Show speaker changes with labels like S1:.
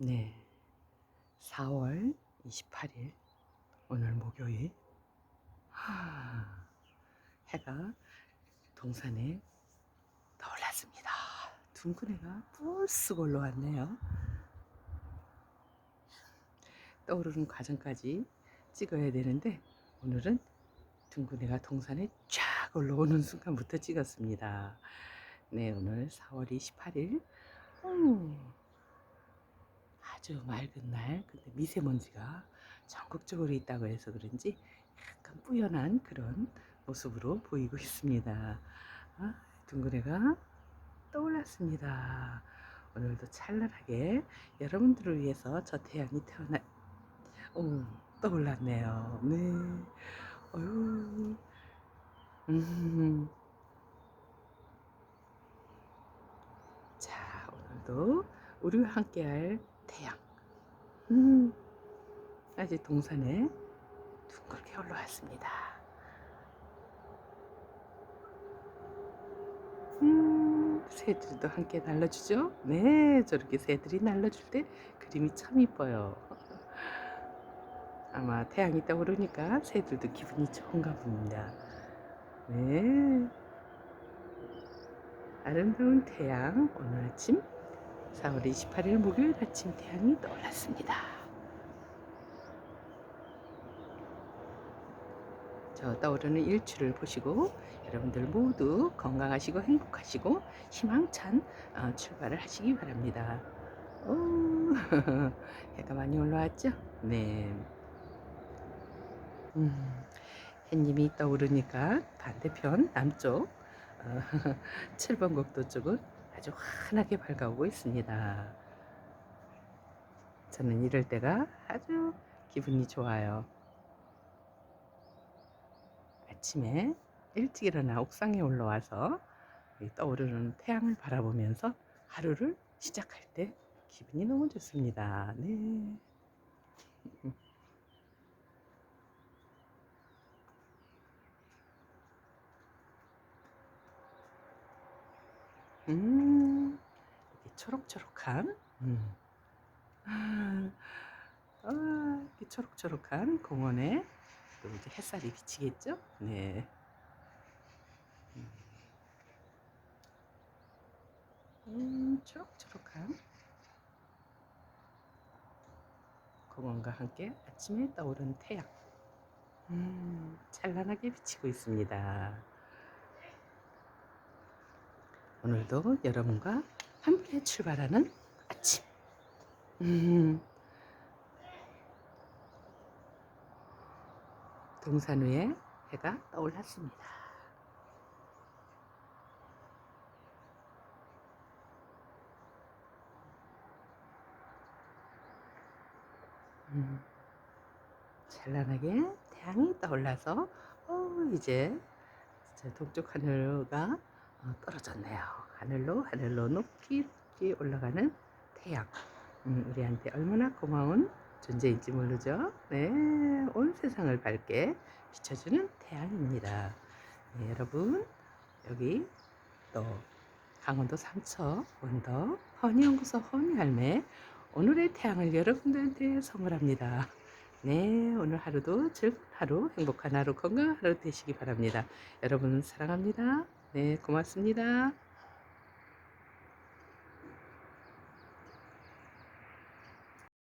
S1: 네. 4월 28일 오늘 목요일 하, 해가 동산에 떠올랐습니다. 둥근 해가 뿔쓱 올라왔네요. 떠오르는 과정까지 찍어야 되는데 오늘은 둥근 해가 동산에 쫙 올라오는 순간부터 찍었습니다. 네, 오늘 4월 28일 음, 아주 맑은 날, 근데 미세먼지가 전국적으로 있다고 해서 그런지 약간 뿌연한 그런 모습으로 보이고 있습니다. 아, 둥근해가 떠올랐습니다. 오늘도 찬란하게 여러분들을 위해서 저 태양이 태어나, 오, 떠올랐네요. 네. 어휴. 음. 자, 오늘도 우리와 함께할. 음, 아직 동산에 둥글게 올라왔습니다. 음, 새들도 함께 날려주죠? 네, 저렇게 새들이 날려줄 때 그림이 참 이뻐요. 아마 태양이 떠오르니까 새들도 기분이 좋은가 봅니다. 네. 아름다운 태양, 오늘 아침 4월 28일 목요일 아침 태양이 떠올랐습니다. 저 떠오르는 일출을 보시고 여러분들 모두 건강하시고 행복하시고 희망찬 어, 출발을 하시기 바랍니다. 오, 해가 많이 올라왔죠? 네. 음, 햇님이 떠오르니까 반대편 남쪽 어, 7번 국도 쪽은 아주 환하게 밝아오고 있습니다. 저는 이럴 때가 아주 기분이 좋아요. 아침에 일찍 일어나 옥상에 올라와서 이 떠오르는 태양을 바라보면서 하루를 시작할 때 기분이 너무 좋습니다. 네. 음, 이렇게 초록초록한, 음. 아, 아, 이렇게 초록초록한 공원에 또 이제 햇살이 비치겠죠? 네. 음, 초록초록한 공원과 함께 아침에 떠오른 태양. 음, 찬란하게 비치고 있습니다. 오늘도 여러분과 함께 출발하는 아침. 음, 동산 위에 해가 떠올랐습니다. 음, 찬란하게 태양이 떠올라서 어, 이제 저 동쪽 하늘가 어, 떨어졌네요. 하늘로 하늘로 높이 높이 올라가는 태양. 음, 우리한테 얼마나 고마운 존재인지 모르죠. 네, 온 세상을 밝게 비춰주는 태양입니다. 네, 여러분 여기 또 강원도 삼척 원더 허니연구소 허니할매 오늘의 태양을 여러분들한테 선물합니다. 네, 오늘 하루도 즐거운 하루, 행복한 하루, 건강한 하루 되시기 바랍니다. 여러분 사랑합니다. 네, 고맙습니다.